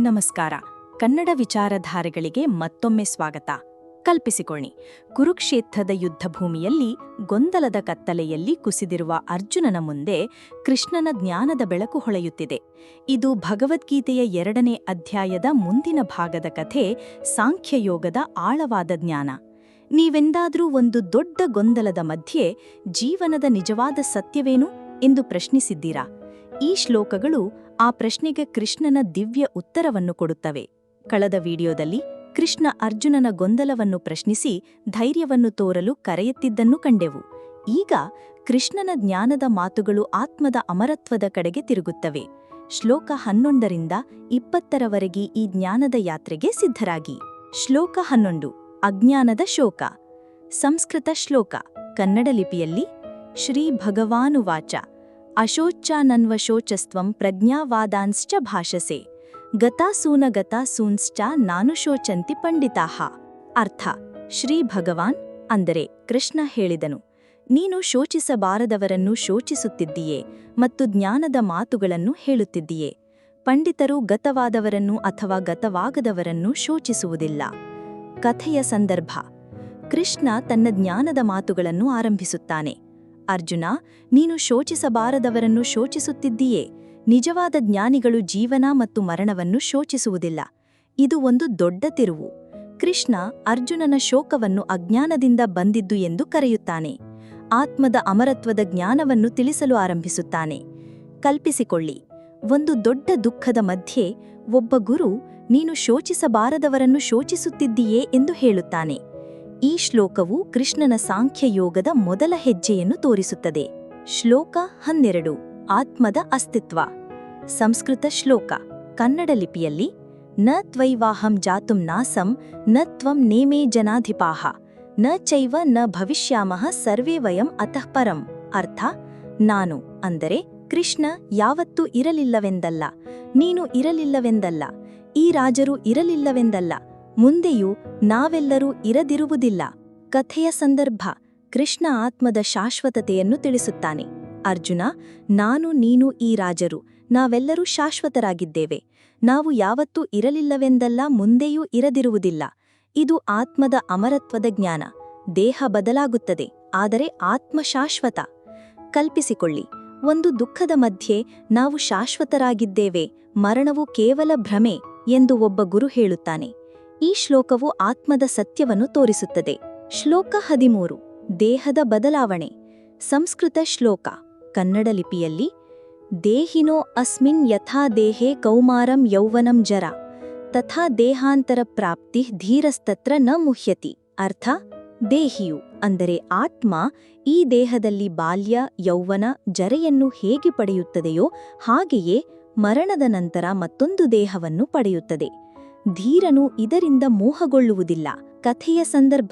ನಮಸ್ಕಾರ. ಕನ್ನಡ ವಿಚಾರಧಾರೆಗಳಿಗೆ ಮತ್ತೊಮ್ಮೆ ಸ್ವಾಗತ. ಕಲ್ಪಿಸಿಕೊಳ್ಳಿ. ಕುರುಕ್ಷೇತ್ರದ ಯುದ್ಧಭೂಮಿಯಲ್ಲಿ, ಗೊಂದಲದ ಕತ್ತಲೆಯಲ್ಲಿ ಕುಸಿದಿರುವ ಅರ್ಜುನನ ಮುಂದೆ ಕೃಷ್ಣನ ಜ್ಞಾನದ ಬೆಳಕು ಹೊಳೆಯುತ್ತಿದೆ. ಇದು ಭಗವದ್ಗೀತೆಯ ಎರಡನೇ ಅಧ್ಯಾಯದ ಮುಂದಿನ ಭಾಗದ ಕಥೆ, ಸಾಂಖ್ಯಯೋಗದ ಆಳವಾದ ಜ್ಞಾನ. ನೀವೆಂದಾದರೂ ಒಂದು ದೊಡ್ಡ ಗೊಂದಲದ ಮಧ್ಯೆ ಜೀವನದ ನಿಜವಾದ ಸತ್ಯವೇನು ಎಂದು ಪ್ರಶ್ನಿಸಿದ್ದೀರಾ? ಈ ಶ್ಲೋಕಗಳು ಆ ಪ್ರಶ್ನೆಗೆ ಕೃಷ್ಣನ ದಿವ್ಯ ಉತ್ತರವನ್ನು ಕೊಡುತ್ತವೆ. ಕಳೆದ ವಿಡಿಯೋದಲ್ಲಿ ಕೃಷ್ಣ ಅರ್ಜುನನ ಗೊಂದಲವನ್ನು ಪ್ರಶ್ನಿಸಿ ಧೈರ್ಯವನ್ನು ತೋರಲು ಕರೆಯುತ್ತಿದ್ದನ್ನು ಕಂಡೆವು. ಈಗ ಕೃಷ್ಣನ ಜ್ಞಾನದ ಮಾತುಗಳು ಆತ್ಮದ ಅಮರತ್ವದ ಕಡೆಗೆ ತಿರುಗುತ್ತವೆ. ಶ್ಲೋಕ ಹನ್ನೊಂದರಿಂದ ಇಪ್ಪತ್ತರವರೆಗೆ ಈ ಜ್ಞಾನದ ಯಾತ್ರೆಗೆ ಸಿದ್ಧರಾಗಿ. ಶ್ಲೋಕ ಹನ್ನೊಂದು, ಅಜ್ಞಾನದ ಶೋಕ. ಸಂಸ್ಕೃತ ಶ್ಲೋಕ. ಕನ್ನಡ ಲಿಪಿಯಲ್ಲಿ ಶ್ರೀ ಭಗವಾನುವಾಚ. ಅಶೋಚ್ಚಾನನ್ವಶೋಚಸ್ತ್ವಂ ಪ್ರಜ್ಞಾವಾದಾಂಶ್ಚ ಭಾಷಸೆ. ಗತಾಸೂನ ಗತಾಸೂನ್ಶ್ಚ ನಾನುಶೋಚಂತಿ ಪಂಡಿತಾಹ ಅರ್ಥ. ಶ್ರೀ ಭಗವಾನ್ ಅಂದರೆ ಕೃಷ್ಣ ಹೇಳಿದನು, ನೀನು ಶೋಚಿಸಬಾರದವರನ್ನು ಶೋಚಿಸುತ್ತಿದ್ದೀಯೇ ಮತ್ತು ಜ್ಞಾನದ ಮಾತುಗಳನ್ನು ಹೇಳುತ್ತಿದ್ದೀಯೇ. ಪಂಡಿತರು ಗತವಾದವರನ್ನು ಅಥವಾ ಗತವಾಗದವರನ್ನು ಶೋಚಿಸುವುದಿಲ್ಲ. ಕಥೆಯ ಸಂದರ್ಭ. ಕೃಷ್ಣ ತನ್ನ ಜ್ಞಾನದ ಮಾತುಗಳನ್ನು ಆರಂಭಿಸುತ್ತಾನೆ. ಅರ್ಜುನ, ನೀನು ಶೋಚಿಸಬಾರದವರನ್ನು ಶೋಚಿಸುತ್ತಿದ್ದೀಯೇ. ನಿಜವಾದ ಜ್ಞಾನಿಗಳು ಜೀವನ ಮತ್ತು ಮರಣವನ್ನು ಶೋಚಿಸುವುದಿಲ್ಲ. ಇದು ಒಂದು ದೊಡ್ಡ ತಿರುವು. ಕೃಷ್ಣ ಅರ್ಜುನನ ಶೋಕವನ್ನು ಅಜ್ಞಾನದಿಂದ ಬಂದಿದ್ದು ಎಂದು ಕರೆಯುತ್ತಾನೆ. ಆತ್ಮದ ಅಮರತ್ವದ ಜ್ಞಾನವನ್ನು ತಿಳಿಸಲು ಆರಂಭಿಸುತ್ತಾನೆ. ಕಲ್ಪಿಸಿಕೊಳ್ಳಿ. ಒಂದು ದೊಡ್ಡ ದುಃಖದ ಮಧ್ಯೆ ಒಬ್ಬ ಗುರು, ನೀನು ಶೋಚಿಸಬಾರದವರನ್ನು ಶೋಚಿಸುತ್ತಿದ್ದೀಯೇ ಎಂದು ಹೇಳುತ್ತಾನೆ. ಈ ಶ್ಲೋಕವು ಕೃಷ್ಣನ ಸಾಂಖ್ಯಯೋಗದ ಮೊದಲ ಹೆಜ್ಜೆಯನ್ನು ತೋರಿಸುತ್ತದೆ. ಶ್ಲೋಕ ಹನ್ನೆರಡು, ಆತ್ಮದ ಅಸ್ತಿತ್ವ. ಸಂಸ್ಕೃತ ಶ್ಲೋಕ. ಕನ್ನಡ ಲಿಪಿಯಲ್ಲಿ, ನ ತ್ವೈವಾಹಂ ಜಾತುಂ ನಾಸಂ, ನ ತ್ವಂ ನೇಮೇ ಜನಾಧಿಪಾಹ, ನ ಚೈವ ನ ಭವಿಷ್ಯಾಮಃ ಸರ್ವೇ ವಯಂ ಅತಃ ಪರಂ. ಅರ್ಥ? ನಾನು, ಅಂದರೆ, ಕೃಷ್ಣ ಯಾವತ್ತೂ ಇರಲಿಲ್ಲವೆಂದಲ್ಲ, ನೀನು ಇರಲಿಲ್ಲವೆಂದಲ್ಲ, ಈ ರಾಜರು ಇರಲಿಲ್ಲವೆಂದಲ್ಲ ಮುಂದೆಯೂ ನಾವೆಲ್ಲರೂ ಇರದಿರುವುದಿಲ್ಲ. ಕಥೆಯ ಸಂದರ್ಭ ಕೃಷ್ಣ ಆತ್ಮದ ಶಾಶ್ವತತೆಯನ್ನು ತಿಳಿಸುತ್ತಾನೆ. ಅರ್ಜುನ, ನಾನು ನೀನು ಈ ರಾಜರು, ನಾವೆಲ್ಲರೂ ಶಾಶ್ವತರಾಗಿದ್ದೇವೆ. ನಾವು ಯಾವತ್ತೂ ಇರಲಿಲ್ಲವೆಂದಲ್ಲ, ಮುಂದೆಯೂ ಇರದಿರುವುದಿಲ್ಲ. ಇದು ಆತ್ಮದ ಅಮರತ್ವದ ಜ್ಞಾನ. ದೇಹ ಬದಲಾಗುತ್ತದೆ, ಆದರೆ ಆತ್ಮ ಶಾಶ್ವತ. ಕಲ್ಪಿಸಿಕೊಳ್ಳಿ, ಒಂದು ದುಃಖದ ಮಧ್ಯೆ ನಾವು ಶಾಶ್ವತರಾಗಿದ್ದೇವೆ, ಮರಣವು ಕೇವಲ ಭ್ರಮೆ ಎಂದು ಒಬ್ಬ ಗುರು ಹೇಳುತ್ತಾನೆ. ಈ ಶ್ಲೋಕವು ಆತ್ಮದ ಸತ್ಯವನ್ನು ತೋರಿಸುತ್ತದೆ. ಶ್ಲೋಕ ಹದಿಮೂರು. ದೇಹದ ಬದಲಾವಣೆ. ಸಂಸ್ಕೃತ ಶ್ಲೋಕ. ಕನ್ನಡ ಲಿಪಿಯಲ್ಲಿ, ದೇಹಿನೋ ಅಸ್ಮಿನ್ ಯಥಾ ದೇಹೆ ಕೌಮಾರಂ ಯೌವನಂ ಜರ. ತಥಾ ದೇಹಾಂತರ ಪ್ರಾಪ್ತಿ ಧೀರಸ್ತತ್ರ ನ ಮುಹ್ಯತಿ. ಅರ್ಥ, ದೇಹಿಯು, ಅಂದರೆ ಆತ್ಮ, ಈ ದೇಹದಲ್ಲಿ ಬಾಲ್ಯ, ಯೌವನ, ಜರೆಯನ್ನು ಹೇಗೆ ಪಡೆಯುತ್ತದೆಯೋ ಹಾಗೆಯೇ ಮರಣದ ನಂತರ ಮತ್ತೊಂದು ದೇಹವನ್ನು ಪಡೆಯುತ್ತದೆ. ಧೀರನು ಇದರಿಂದ ಮೋಹಗೊಳ್ಳುವುದಿಲ್ಲ. ಕಥೆಯ ಸಂದರ್ಭ.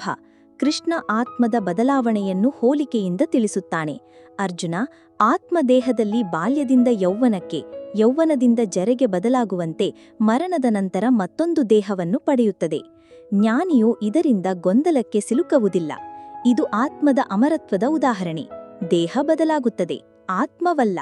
ಕೃಷ್ಣ ಆತ್ಮದ ಬದಲಾವಣೆಯನ್ನು ಹೋಲಿಕೆಯಿಂದ ತಿಳಿಸುತ್ತಾನೆ. ಅರ್ಜುನ, ಆತ್ಮದೇಹದಲ್ಲಿ ಬಾಲ್ಯದಿಂದ ಯೌವನಕ್ಕೆ, ಯೌವನದಿಂದ ಜರೆಗೆ ಬದಲಾಗುವಂತೆ ಮರಣದ ನಂತರ ಮತ್ತೊಂದು ದೇಹವನ್ನು ಪಡೆಯುತ್ತದೆ. ಜ್ಞಾನಿಯು ಇದರಿಂದ ಗೊಂದಲಕ್ಕೆ ಸಿಲುಕುವುದಿಲ್ಲ. ಇದು ಆತ್ಮದ ಅಮರತ್ವದ ಉದಾಹರಣೆ. ದೇಹ ಬದಲಾಗುತ್ತದೆ. ಆತ್ಮವಲ್ಲ.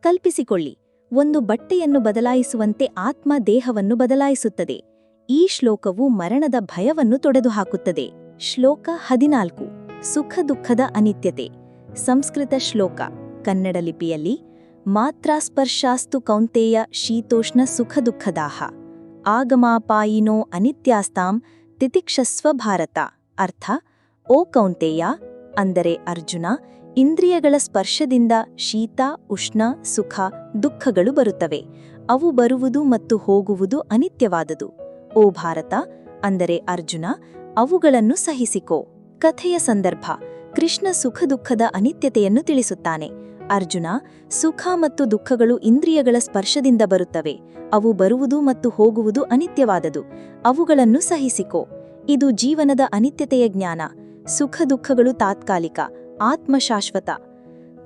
ಕಲ್ಪಿಸಿಕೊಳ್ಳಿ. ಒಂದು ಬಟ್ಟೆಯನ್ನು ಬದಲಾಯಿಸುವಂತೆ ಆತ್ಮ ದೇಹವನ್ನು ಬದಲಾಯಿಸುತ್ತದೆ. ಈ ಶ್ಲೋಕವು ಮರಣದ ಭಯವನ್ನು ತೊಡೆದುಹಾಕುತ್ತದೆ. ಶ್ಲೋಕ ಹದಿನಾಲ್ಕು. ಸುಖ ದುಃಖದ ಅನಿತ್ಯತೆ. ಸಂಸ್ಕೃತ ಶ್ಲೋಕ. ಕನ್ನಡ ಲಿಪಿಯಲ್ಲಿ, ಮಾತ್ರಾಸ್ಪರ್ಶಾಸ್ತು ಕೌಂತೆಯ ಶೀತೋಷ್ಣ ಸುಖ ದುಃಖದಾಹ. ಆಗಮಾಪಾಯಿನೋ ಅನಿತ್ಯಾಸ್ತಾಂ ತಿತಿಕ್ಷಸ್ವ ಭಾರತ. ಅರ್ಥ, ಓ ಕೌಂತೆಯ, ಅಂದರೆ ಅರ್ಜುನ ಇಂದ್ರಿಯಗಳ ಸ್ಪರ್ಶದಿಂದ ಶೀತ, ಉಷ್ಣ, ಸುಖ, ದುಃಖಗಳು ಬರುತ್ತವೆ. ಅವು ಬರುವುದು ಮತ್ತು ಹೋಗುವುದು ಅನಿತ್ಯವಾದದು. ಓ ಭಾರತ, ಅಂದರೆ ಅರ್ಜುನ, ಅವುಗಳನ್ನು ಸಹಿಸಿಕೋ. ಕಥೆಯ ಸಂದರ್ಭ. ಕೃಷ್ಣ ಸುಖ ದುಃಖದ ಅನಿತ್ಯತೆಯನ್ನು ತಿಳಿಸುತ್ತಾನೆ. ಅರ್ಜುನ, ಸುಖ ಮತ್ತು ದುಃಖಗಳು ಇಂದ್ರಿಯಗಳ ಸ್ಪರ್ಶದಿಂದ ಬರುತ್ತವೆ. ಅವು ಬರುವುದು ಮತ್ತು ಹೋಗುವುದು ಅನಿತ್ಯವಾದದು. ಅವುಗಳನ್ನು ಸಹಿಸಿಕೋ. ಇದು ಜೀವನದ ಅನಿತ್ಯತೆಯ ಜ್ಞಾನ. ಸುಖ ದುಃಖಗಳು ತಾತ್ಕಾಲಿಕ. ಆತ್ಮ ಶಾಶ್ವತ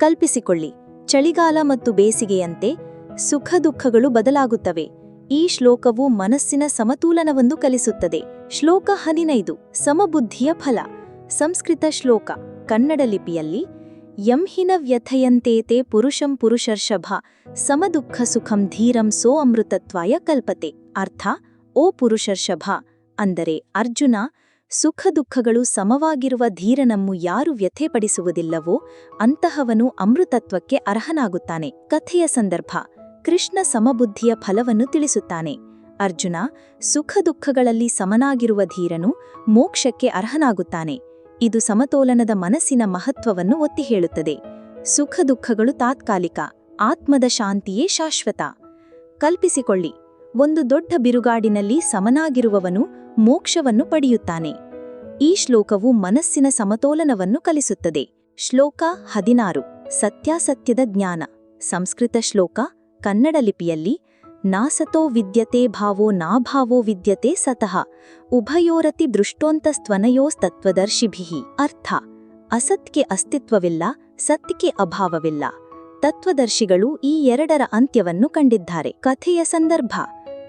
ಕಲ್ಪಿಸಿಕೊಳ್ಳಿ, ಚಳಿಗಾಲ ಮತ್ತು ಬೇಸಿಗೆಯಂತೆ ಸುಖ ದುಃಖಗಳು ಬದಲಾಗುತ್ತವೆ. ಈ ಶ್ಲೋಕವು ಮನಸ್ಸಿನ ಸಮತೋಲನವನ್ನು ಕಲಿಸುತ್ತದೆ. ಶ್ಲೋಕ ಹದಿನೈದು, ಸಮಬುದ್ಧಿಯ ಫಲ. ಸಂಸ್ಕೃತ ಶ್ಲೋಕ, ಕನ್ನಡ ಲಿಪಿಯಲ್ಲಿ ಯಂಹಿನ ವ್ಯಥಯಂತೇತೆ ಪುರುಷಂ ಪುರುಷರ್ಷಭ ಸಮದುಃಖ ಸುಖಂ ಧೀರಂ ಸೋ ಅಮೃತತ್ವಾಯ ಕಲ್ಪತೆ. ಅರ್ಥ, ಓ ಪುರುಷರ್ಷಭ ಅಂದರೆ ಅರ್ಜುನ ಸುಖ ದುಃಖಗಳು ಸಮವಾಗಿರುವ ಧೀರನಮ್ಮು ಯಾರು ವ್ಯಥೆಪಡಿಸುವುದಿಲ್ಲವೋ ಅಂತಹವನು ಅಮೃತತ್ವಕ್ಕೆ ಅರ್ಹನಾಗುತ್ತಾನೆ. ಕಥೆಯ ಸಂದರ್ಭ. ಕೃಷ್ಣ ಸಮಬುದ್ಧಿಯ ಫಲವನ್ನು ತಿಳಿಸುತ್ತಾನೆ. ಅರ್ಜುನ ಸುಖ ದುಃಖಗಳಲ್ಲಿ ಸಮನಾಗಿರುವ ಧೀರನು ಮೋಕ್ಷಕ್ಕೆ ಅರ್ಹನಾಗುತ್ತಾನೆ. ಇದು ಸಮತೋಲನದ ಮನಸ್ಸಿನ ಮಹತ್ವವನ್ನು ಒತ್ತಿ ಹೇಳುತ್ತದೆ ಸುಖ ದುಃಖಗಳು ತಾತ್ಕಾಲಿಕ, ಆತ್ಮದ ಶಾಂತಿಯೇ ಶಾಶ್ವತ. ಕಲ್ಪಿಸಿಕೊಳ್ಳಿ. ಒಂದು ದೊಡ್ಡ ಬಿರುಗಾಡಿನಲ್ಲಿ ಸಮನಾಗಿರುವವನು ಮೋಕ್ಷವನ್ನು ಪಡೆಯುತ್ತಾನೆ. ಈ ಶ್ಲೋಕವು ಮನಸ್ಸಿನ ಸಮತೋಲನವನ್ನು ಕಲಿಸುತ್ತದೆ. ಶ್ಲೋಕ ಹದಿನಾರು. ಸತ್ಯಾಸತ್ಯದ ಜ್ಞಾನ. ಸಂಸ್ಕೃತ ಶ್ಲೋಕ ಕನ್ನಡ ಲಿಪಿಯಲ್ಲಿ, ನಾಸತೋ ವಿದ್ಯತೆ ಭಾವೋ ನಾಭಾವೋ ವಿದ್ಯತೆ ಸತಃ, ಉಭಯೋರತಿ ದೃಷ್ಟೋಂತಸ್ತ್ವನಯೋಸ್ತತ್ವದರ್ಶಿಭಿಹಿ ಅರ್ಥ ಅಸತ್ಕೆ ಅಸ್ತಿತ್ವವಿಲ್ಲ ಸತ್ಕೆ ಅಭಾವವಿಲ್ಲ. ತತ್ವದರ್ಶಿಗಳು ಈ ಎರಡರ ಅಂತ್ಯವನ್ನು ಕಂಡಿದ್ದಾರೆ. ಕಥೆಯ ಸಂದರ್ಭ.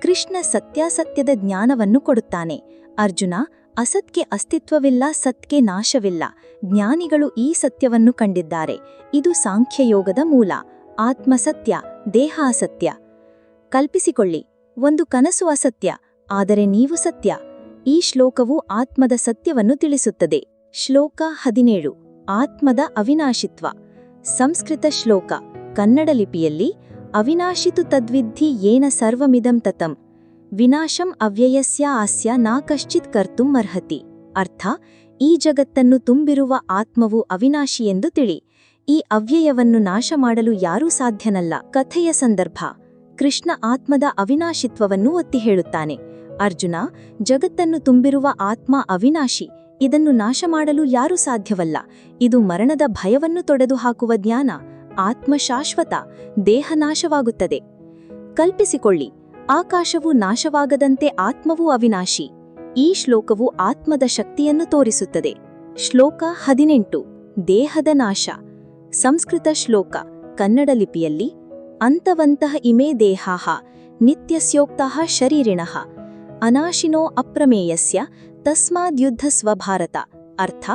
ಕೃಷ್ಣ ಸತ್ಯಾಸತ್ಯದ ಜ್ಞಾನವನ್ನು ಕೊಡುತ್ತಾನೆ. ಅರ್ಜುನ, ಅಸತ್ಗೆ ಅಸ್ತಿತ್ವವಿಲ್ಲ, ಸತ್ಗೆ ನಾಶವಿಲ್ಲ. ಜ್ಞಾನಿಗಳು ಈ ಸತ್ಯವನ್ನು ಕಂಡಿದ್ದಾರೆ. ಇದು ಸಾಂಖ್ಯಯೋಗದ ಮೂಲ. ಆತ್ಮಸತ್ಯ ದೇಹ ಅಸತ್ಯ ಕಲ್ಪಿಸಿಕೊಳ್ಳಿ. ಒಂದು ಕನಸು ಅಸತ್ಯ, ಆದರೆ ನೀವು ಸತ್ಯ. ಈ ಶ್ಲೋಕವು ಆತ್ಮದ ಸತ್ಯವನ್ನು ತಿಳಿಸುತ್ತದೆ. ಶ್ಲೋಕ ಹದಿನೇಳು. ಆತ್ಮದ ಅವಿನಾಶಿತ್ವ. ಸಂಸ್ಕೃತ ಶ್ಲೋಕ. ಕನ್ನಡ ಲಿಪಿಯಲ್ಲಿ ಅವಿನಾಶಿತು ತದ್ವಿಧಿ ಏನ ಸರ್ವಮಿದಂ ತತಂ. ವಿನಾಶಂ ಅವ್ಯಯಸ್ಯ ಆಸ್ಯ ನಾ ಕಶ್ಚಿತ್ ಕರ್ತುಂ ಅರ್ಹತಿ. ಅರ್ಥ, ಈ ಜಗತ್ತನ್ನು ತುಂಬಿರುವ ಆತ್ಮವು ಅವಿನಾಶಿ ಎಂದು ತಿಳಿ. ಈ ಅವ್ಯಯವನ್ನು ನಾಶ ಮಾಡಲು ಯಾರೂ ಸಾಧ್ಯನಲ್ಲ. ಕಥೆಯ ಸಂದರ್ಭ. ಕೃಷ್ಣ ಆತ್ಮದ ಅವಿನಾಶಿತ್ವವನ್ನು ಒತ್ತಿ ಹೇಳುತ್ತಾನೆ. ಅರ್ಜುನ, ಜಗತ್ತನ್ನು ತುಂಬಿರುವ ಆತ್ಮ ಅವಿನಾಶಿ. ಇದನ್ನು ನಾಶ ಮಾಡಲು ಯಾರೂ ಸಾಧ್ಯವಲ್ಲ. ಇದು ಮರಣದ ಭಯವನ್ನು ತೊಡೆದುಹಾಕುವ ಜ್ಞಾನ. ಆತ್ಮ ಶಾಶ್ವತ ದೇಹ ನಾಶವಾಗುತ್ತದೆ ಕಲ್ಪಿಸಿಕೊಳ್ಳಿ, ಆಕಾಶವು ನಾಶವಾಗದಂತೆ ಆತ್ಮವು ಅವಿನಾಶಿ, ಈ ಶ್ಲೋಕವು ಆತ್ಮದ ಶಕ್ತಿಯನ್ನು ತೋರಿಸುತ್ತದೆ. ಶ್ಲೋಕ ಹದಿನೆಂಟು, ದೇಹದ ನಾಶ. ಸಂಸ್ಕೃತ ಶ್ಲೋಕ, ಕನ್ನಡ ಲಿಪಿಯಲ್ಲಿ, ಅಂತವಂತಹ ಇಮೇ ದೇಹಾಹ ನಿತ್ಯಸ್ಯೋಕ್ತಃ ಶರೀರಿಣಃ, ಅನಾಶಿನೋ ಅಪ್ರಮೇಯಸ್ಯ ತಸ್ಮಾದ್ಯುದ್ಧ ಸ್ವಭಾರತ ಅರ್ಥ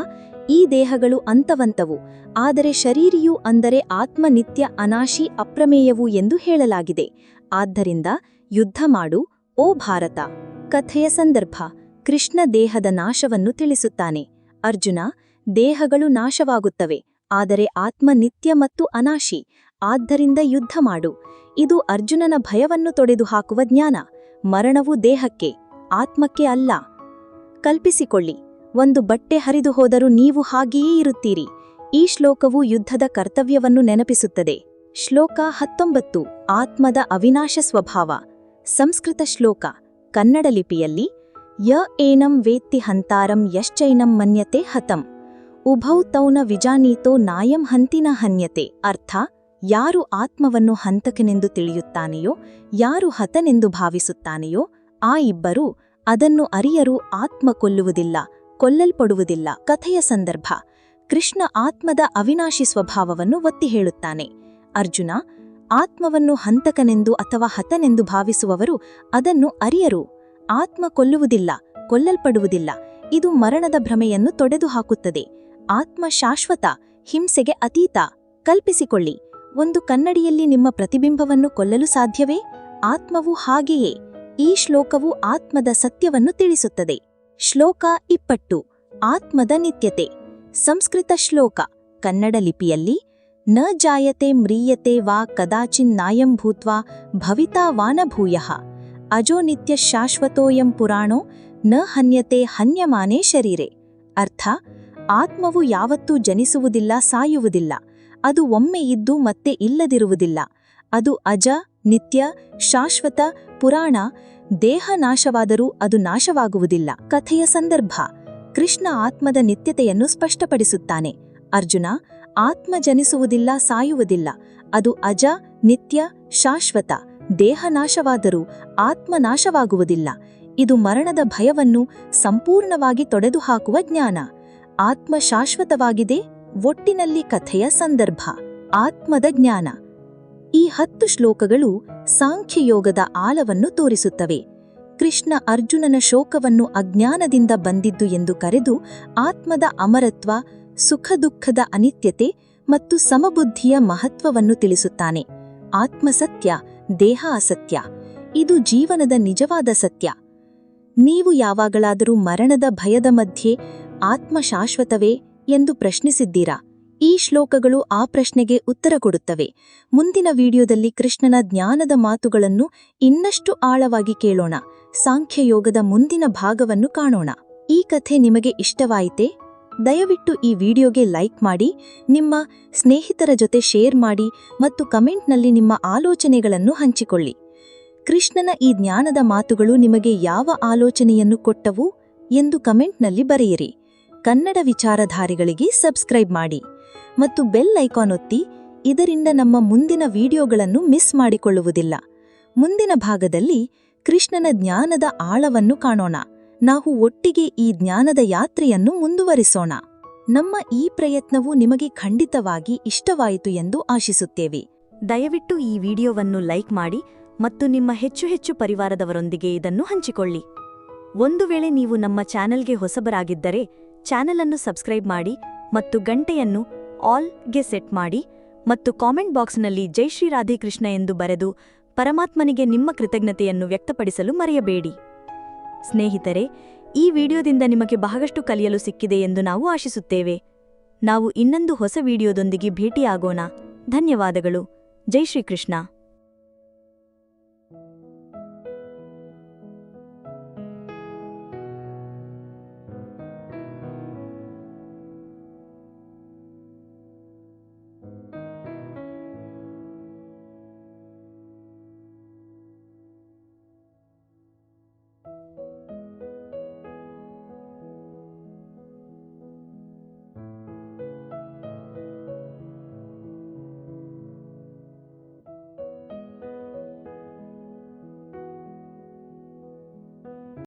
ಈ ದೇಹಗಳು ಅಂತವಂತವು, ಆದರೆ ಶರೀರಿಯು ಅಂದರೆ ಆತ್ಮ ನಿತ್ಯ ಅನಾಶಿ ಅಪ್ರಮೇಯವು ಎಂದು ಹೇಳಲಾಗಿದೆ. ಆದ್ದರಿಂದ ಯುದ್ಧ ಮಾಡು, ಓ ಭಾರತ! ಕಥೆಯ ಸಂದರ್ಭ, ಕೃಷ್ಣ ದೇಹದ ನಾಶವನ್ನು ತಿಳಿಸುತ್ತಾನೆ. ಅರ್ಜುನ, ದೇಹಗಳು ನಾಶವಾಗುತ್ತವೆ, ಆದರೆ ಆತ್ಮ ನಿತ್ಯ ಮತ್ತು ಅನಾಶಿ, ಆದ್ದರಿಂದ ಯುದ್ಧ ಮಾಡು. ಇದು ಅರ್ಜುನನ ಭಯವನ್ನು ತೊಡೆದು ಹಾಕುವ ಜ್ಞಾನ, ಮರಣವು ದೇಹಕ್ಕೆ, ಆತ್ಮಕ್ಕೆ ಅಲ್ಲ. ಕಲ್ಪಿಸಿಕೊಳ್ಳಿ. ಒಂದು ಬಟ್ಟೆ ಹರಿದು ಹೋದರೂ ನೀವು ಹಾಗೆಯೇ ಇರುತ್ತೀರಿ. ಈ ಶ್ಲೋಕವು ಯುದ್ಧದ ಕರ್ತವ್ಯವನ್ನು ನೆನಪಿಸುತ್ತದೆ. ಶ್ಲೋಕ ಹತ್ತೊಂಬತ್ತು, ಆತ್ಮದ ಅವಿನಾಶ ಸ್ವಭಾವ. ಸಂಸ್ಕೃತ ಶ್ಲೋಕ, ಕನ್ನಡ ಲಿಪಿಯಲ್ಲಿ, ಯ ಏನಂ ವೇತ್ತಿ ಹಂತಾರಂ ಯಶ್ಚೈನಂ ಮನ್ಯತೆ ಹತಂ. ಉಭೌ ತೌನ ವಿಜಾನೀತೋ ನಾಯಂ ಹಂತಿನ ಹನ್ಯತೆ. ಅರ್ಥ, ಯಾರು ಆತ್ಮವನ್ನು ಹಂತಕನೆಂದು ತಿಳಿಯುತ್ತಾನೆಯೋ, ಯಾರು ಹತನೆಂದು ಭಾವಿಸುತ್ತಾನೆಯೋ, ಆ ಇಬ್ಬರೂ ಅದನ್ನು ಅರಿಯರು ಆತ್ಮ ಕೊಲ್ಲುವುದಿಲ್ಲ. ಕೊಲ್ಲಲ್ಪಡುವುದಿಲ್ಲ. ಕಥೆಯ ಸಂದರ್ಭ. ಕೃಷ್ಣ ಆತ್ಮದ ಅವಿನಾಶಿ ಸ್ವಭಾವವನ್ನು ಒತ್ತಿ ಹೇಳುತ್ತಾನೆ. ಅರ್ಜುನ, ಆತ್ಮವನ್ನು ಹಂತಕನೆಂದು ಅಥವಾ ಹತನೆಂದು ಭಾವಿಸುವವರು ಅದನ್ನು ಅರಿಯರು. ಆತ್ಮ ಕೊಲ್ಲುವುದಿಲ್ಲ, ಕೊಲ್ಲಲ್ಪಡುವುದಿಲ್ಲ. ಇದು ಮರಣದ ಭ್ರಮೆಯನ್ನು ತೊಡೆದುಹಾಕುತ್ತದೆ. ಆತ್ಮ ಶಾಶ್ವತ, ಹಿಂಸೆಗೆ ಅತೀತ. ಕಲ್ಪಿಸಿಕೊಳ್ಳಿ. ಒಂದು ಕನ್ನಡಿಯಲ್ಲಿ ನಿಮ್ಮ ಪ್ರತಿಬಿಂಬವನ್ನು ಕೊಲ್ಲಲು ಸಾಧ್ಯವೇ? ಆತ್ಮವು ಹಾಗೆಯೇ. ಈ ಶ್ಲೋಕವು ಆತ್ಮದ ಸತ್ಯವನ್ನು ತಿಳಿಸುತ್ತದೆ. ಶ್ಲೋಕ ಇಪ್ಪಟ್ಟು ಆತ್ಮದ ನಿತ್ಯತೆ. ಸಂಸ್ಕೃತ ಶ್ಲೋಕ. ಕನ್ನಡ ಲಿಪಿಯಲ್ಲಿ, ನ ಜಾಯತೆ ಮ್ರೀಯತೆ ವಾ ಕದಾಚಿನ್ನಾಯಂ ಭೂತ್ವಾ ಭವಿತಾ ವಾನಭೂಯಃ. ಅಜೋ ನಿತ್ಯ ಶಾಶ್ವತೋಯಂ ಪುರಾಣೋ, ನ ಹನ್ಯತೆ ಹನ್ಯಮಾನೇ ಶರೀರೆ. ಅರ್ಥ, ಆತ್ಮವು ಯಾವತ್ತೂ ಜನಿಸುವುದಿಲ್ಲ, ಸಾಯುವುದಿಲ್ಲ. ಅದು ಒಮ್ಮೆ ಇದ್ದು ಮತ್ತೆ ಇಲ್ಲದಿರುವುದಿಲ್ಲ. ಅದು ಅಜ, ನಿತ್ಯ, ಶಾಶ್ವತ, ಪುರಾಣ ದೇಹ ನಾಶವಾದರೂ ಅದು ನಾಶವಾಗುವುದಿಲ್ಲ. ಕಥೆಯ ಸಂದರ್ಭ. ಕೃಷ್ಣ ಆತ್ಮದ ನಿತ್ಯತೆಯನ್ನು ಸ್ಪಷ್ಟಪಡಿಸುತ್ತಾನೆ. ಅರ್ಜುನ, ಆತ್ಮ ಜನಿಸುವುದಿಲ್ಲ, ಸಾಯುವುದಿಲ್ಲ. ಅದು ಅಜ, ನಿತ್ಯ, ಶಾಶ್ವತ. ದೇಹ ನಾಶವಾದರೂ ಆತ್ಮ ನಾಶವಾಗುವುದಿಲ್ಲ. ಇದು ಮರಣದ ಭಯವನ್ನು ಸಂಪೂರ್ಣವಾಗಿ ತೊಡೆದುಹಾಕುವ ಜ್ಞಾನ. ಆತ್ಮ ಶಾಶ್ವತವಾಗಿದೆ, ಒಟ್ಟಿನಲ್ಲಿ ಕಥೆಯ ಸಂದರ್ಭ. ಆತ್ಮದ ಜ್ಞಾನ. ಈ ಹತ್ತು ಶ್ಲೋಕಗಳು ಸಾಂಖ್ಯಯೋಗದ ಆಳವನ್ನು ತೋರಿಸುತ್ತವೆ. ಕೃಷ್ಣ ಅರ್ಜುನನ ಶೋಕವನ್ನು ಅಜ್ಞಾನದಿಂದ ಬಂದಿದ್ದು ಎಂದು ಕರೆದು ಆತ್ಮದ ಅಮರತ್ವ ಸುಖ ದುಃಖದ ಅನಿತ್ಯತೆ ಮತ್ತು ಸಮಬುದ್ಧಿಯ ಮಹತ್ವವನ್ನು ತಿಳಿಸುತ್ತಾನೆ. ಆತ್ಮಸತ್ಯ ದೇಹ ಅಸತ್ಯ ಇದು ಜೀವನದ ನಿಜವಾದ ಸತ್ಯ. ನೀವು ಯಾವಾಗಲಾದರೂ ಮರಣದ ಭಯದ ಮಧ್ಯೆ ಆತ್ಮ ಶಾಶ್ವತವೇ ಎಂದು ಪ್ರಶ್ನಿಸಿದ್ದೀರಾ? ಈ ಶ್ಲೋಕಗಳು ಆ ಪ್ರಶ್ನೆಗೆ ಉತ್ತರ ಕೊಡುತ್ತವೆ. ಮುಂದಿನ ವಿಡಿಯೋದಲ್ಲಿ ಕೃಷ್ಣನ ಜ್ಞಾನದ ಮಾತುಗಳನ್ನು ಇನ್ನಷ್ಟು ಆಳವಾಗಿ ಕೇಳೋಣ. ಸಾಂಖ್ಯಯೋಗದ ಮುಂದಿನ ಭಾಗವನ್ನು ಕಾಣೋಣ. ಈ ಕಥೆ ನಿಮಗೆ ಇಷ್ಟವಾಯಿತೆ? ದಯವಿಟ್ಟು ಈ ವಿಡಿಯೋಗೆ ಲೈಕ್ ಮಾಡಿ, ನಿಮ್ಮ ಸ್ನೇಹಿತರ ಜೊತೆ ಶೇರ್ ಮಾಡಿ ಮತ್ತು ಕಮೆಂಟ್ನಲ್ಲಿ ನಿಮ್ಮ ಆಲೋಚನೆಗಳನ್ನು ಹಂಚಿಕೊಳ್ಳಿ. ಕೃಷ್ಣನ ಈ ಜ್ಞಾನದ ಮಾತುಗಳು ನಿಮಗೆ ಯಾವ ಆಲೋಚನೆಯನ್ನು ಕೊಟ್ಟವು ಎಂದು ಕಮೆಂಟ್ನಲ್ಲಿ ಬರೆಯಿರಿ. ಕನ್ನಡ ವಿಚಾರಧಾರಿಗಳಿಗೆ ಸಬ್ಸ್ಕ್ರೈಬ್ ಮಾಡಿ. ಮತ್ತು ಬೆಲ್ ಐಕಾನ್ ಒತ್ತಿ, ಇದರಿಂದ ನಮ್ಮ ಮುಂದಿನ ವಿಡಿಯೋಗಳನ್ನು ಮಿಸ್ ಮಾಡಿಕೊಳ್ಳುವುದಿಲ್ಲ. ಮುಂದಿನ ಭಾಗದಲ್ಲಿ ಕೃಷ್ಣನ ಜ್ಞಾನದ ಆಳವನ್ನು ಕಾಣೋಣ. ನಾವು ಒಟ್ಟಿಗೆ ಈ ಜ್ಞಾನದ ಯಾತ್ರೆಯನ್ನು ಮುಂದುವರಿಸೋಣ. ನಮ್ಮ ಈ ಪ್ರಯತ್ನವು ನಿಮಗೆ ಖಂಡಿತವಾಗಿ ಇಷ್ಟವಾಯಿತು ಎಂದು ಆಶಿಸುತ್ತೇವೆ. ದಯವಿಟ್ಟು ಈ ವಿಡಿಯೋವನ್ನು ಲೈಕ್ ಮಾಡಿ ಮತ್ತು ನಿಮ್ಮ ಹೆಚ್ಚು ಹೆಚ್ಚು ಪರಿವಾರದವರೊಂದಿಗೆ ಇದನ್ನು ಹಂಚಿಕೊಳ್ಳಿ. ಒಂದು ವೇಳೆ ನೀವು ನಮ್ಮ ಚಾನೆಲ್ಗೆ ಹೊಸಬರಾಗಿದ್ದರೆ ಚಾನೆಲ್ ಅನ್ನು ಸಬ್ಸ್ಕ್ರೈಬ್ ಮಾಡಿ ಮತ್ತು ಗಂಟೆಯನ್ನು ಆಲ್ಗೆ ಸೆಟ್ ಮಾಡಿ ಮತ್ತು ಕಾಮೆಂಟ್ ಬಾಕ್ಸ್ನಲ್ಲಿ ಜೈ ಶ್ರೀ ರಾಧೇಕೃಷ್ಣ ಎಂದು ಬರೆದು ಪರಮಾತ್ಮನಿಗೆ ನಿಮ್ಮ ಕೃತಜ್ಞತೆಯನ್ನು ವ್ಯಕ್ತಪಡಿಸಲು ಮರೆಯಬೇಡಿ. ಸ್ನೇಹಿತರೆ, ಈ ವಿಡಿಯೋದಿಂದ ನಿಮಗೆ ಬಹಳಷ್ಟು ಕಲಿಯಲು ಸಿಕ್ಕಿದೆ ಎಂದು ನಾವು ಆಶಿಸುತ್ತೇವೆ. ನಾವು ಇನ್ನೊಂದು ಹೊಸ ವಿಡಿಯೋದೊಂದಿಗೆ ಭೇಟಿಯಾಗೋಣ. ಧನ್ಯವಾದಗಳು. ಜೈ ಶ್ರೀಕೃಷ್ಣ.